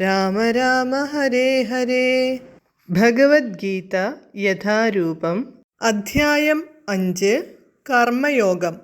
രാമ രാമ ഹരേ ഹരേ. ഭഗവത്ഗീത യഥാരൂപം അധ്യായം അഞ്ച് കർമ്മയോഗം.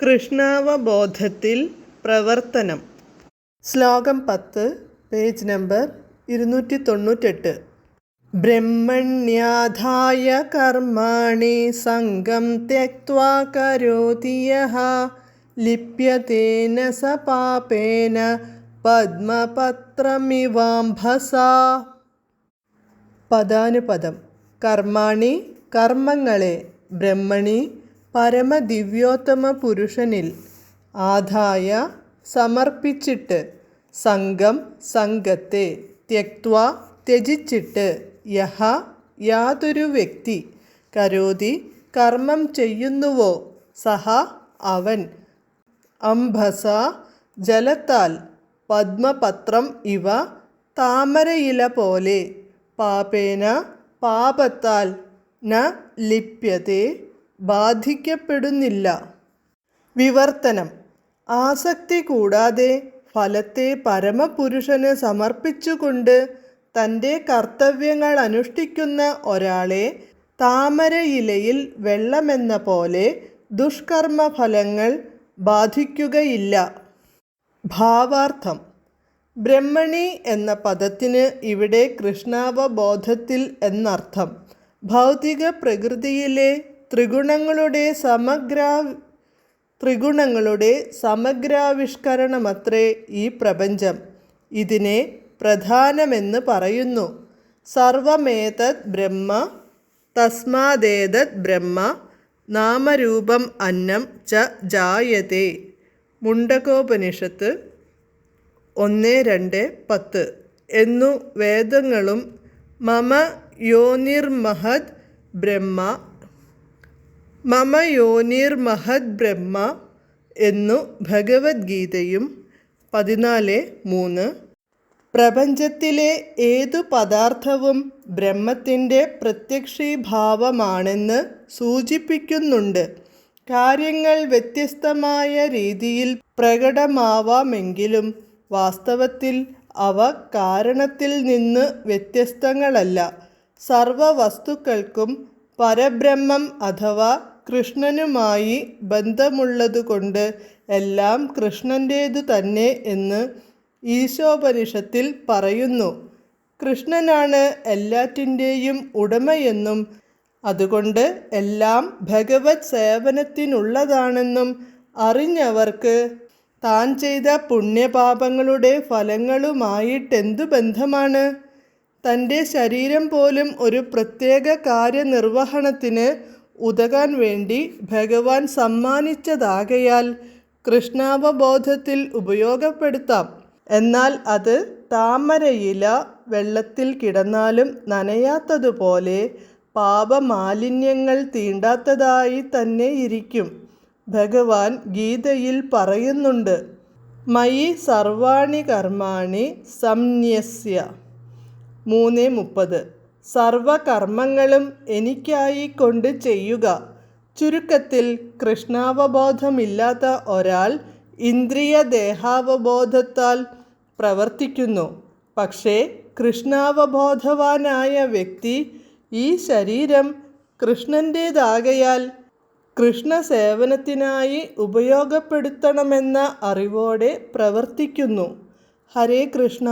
കൃഷ്ണാവബോധത്തിൽ പ്രവർത്തനം. ശ്ലോകം പത്ത് പേജ് നമ്പർ ഇരുന്നൂറ്റി തൊണ്ണൂറ്റെട്ട് ബ്രഹ്മണ്യാധായ കർമാണി സംഘം യഃ ലിപ്യതേന സ പാപേന പദ്മപത്രമിവാംഭസ പദാനുപദം. കർമാണി കർമ്മങ്ങളെ. ബ്രഹ്മണി പരമദിവ്യോത്തമ പുരുഷനിൽ ആദായ സമർപ്പിച്ചിട്ട്. സംഘം സംഘത്തെ. ത്യക്വ ത്യജിച്ചിട്ട്. യഹ യാതൊരു വ്യക്തി. കരോതി കർമ്മം ചെയ്യുന്നുവോ? സഹ അവൻ. അംഭസ ജലത്താൽ. പദ്മപത്രം ഇവ താമരയില പോലെ. പാപേന പാപത്താൽ ന ലിപ്യത്തെ ബാധിക്കപ്പെടുന്നില്ല. വിവർത്തനം. ആസക്തി കൂടാതെ ഫലത്തെ പരമപുരുഷന് സമർപ്പിച്ചുകൊണ്ട് തന്റെ കർത്തവ്യങ്ങൾ അനുഷ്ഠിക്കുന്ന ഒരാളെ താമരയിലയിൽ വെള്ളമെന്ന പോലെ ദുഷ്കർമ്മ ഫലങ്ങൾ ബാധിക്കുകയില്ല. ഭാവാർത്ഥം. ബ്രഹ്മണി എന്ന പദത്തിന് ഇവിടെ കൃഷ്ണാവബോധത്തിൽ എന്നർത്ഥം. ഭൗതിക പ്രകൃതിയിലെ ത്രിഗുണങ്ങളുടെ സമഗ്ര ത്രിഗുണങ്ങളുടെ സമഗ്രാവിഷ്കരണമത്രേ ഈ പ്രപഞ്ചം. ഇതിനെ പ്രധാനമെന്ന് പറയുന്നു. സർവമേതത് ബ്രഹ്മ തസ്മാദേതത് ബ്രഹ്മ നാമരൂപം അന്നം ച ജായത്തെ മുണ്ടകോപനിഷത്ത് ഒന്ന് രണ്ട് പത്ത് എന്നു വേദങ്ങളും മമ യോനിർമഹത് ബ്രഹ്മ മമ യോനിർമഹത് ബ്രഹ്മ എന്നു ഭഗവത്ഗീതയും പതിനാല് മൂന്ന്. പ്രപഞ്ചത്തിലെ ഏതു പദാർത്ഥവും ബ്രഹ്മത്തിന്റെ പ്രത്യക്ഷീഭാവമാണെന്ന് സൂചിപ്പിക്കുന്നുണ്ട്. കാര്യങ്ങൾ വ്യത്യസ്തമായ രീതിയിൽ പ്രകടമാവാമെങ്കിലും വാസ്തവത്തിൽ അവ കാരണത്തിൽ നിന്ന് വ്യത്യസ്തങ്ങളല്ല. സർവവസ്തുക്കൾക്കും പരബ്രഹ്മം അഥവാ കൃഷ്ണനുമായി ബന്ധമുള്ളതുകൊണ്ട് എല്ലാം കൃഷ്ണന്റേതു തന്നെ എന്ന് ഈശോപനിഷത്തിൽ പറയുന്നു. കൃഷ്ണനാണ് എല്ലാറ്റിന്റെയും ഉടമയെന്നും അതുകൊണ്ട് എല്ലാം ഭഗവത് സേവനത്തിനുള്ളതാണെന്നും അറിഞ്ഞവർക്ക് താൻ ചെയ്ത പുണ്യപാപങ്ങളുടെ ഫലങ്ങളുമായിട്ടെന്തു ബന്ധമാണ്? തന്റെ ശരീരം പോലും ഒരു പ്രത്യേക കാര്യനിർവഹണത്തിന് ഉതകാൻ വേണ്ടി ഭഗവാൻ സമ്മാനിച്ചതാകയാൽ കൃഷ്ണാവബോധത്തിൽ ഉപയോഗപ്പെടുത്താം. എന്നാൽ അത് താമരയില വെള്ളത്തിൽ കിടന്നാലും നനയാത്തതുപോലെ പാപമാലിന്യങ്ങൾ തീണ്ടാത്തതായി തന്നെ ഇരിക്കും. ഭഗവാൻ ഗീതയിൽ പറയുന്നുണ്ട് മയി സർവാണി കർമാണി സംന്യസ്യ. മൂന്ന് മുപ്പത്. സർവകർമ്മങ്ങളും എനിക്കായി കൊണ്ട് ചെയ്യുക. ചുരുക്കത്തിൽ കൃഷ്ണാവബോധമില്ലാത്ത ഒരാൾ ഇന്ദ്രിയ ദേഹാവബോധത്താൽ പ്രവർത്തിക്കുന്നു. പക്ഷേ കൃഷ്ണാവബോധവാനായ വ്യക്തി ഈ ശരീരം കൃഷ്ണന്റേതാകയാൽ കൃഷ്ണസേവനത്തിനായി ഉപയോഗപ്പെടുത്തണമെന്ന അറിവോടെ പ്രവർത്തിക്കുന്നു. ഹരേ കൃഷ്ണ.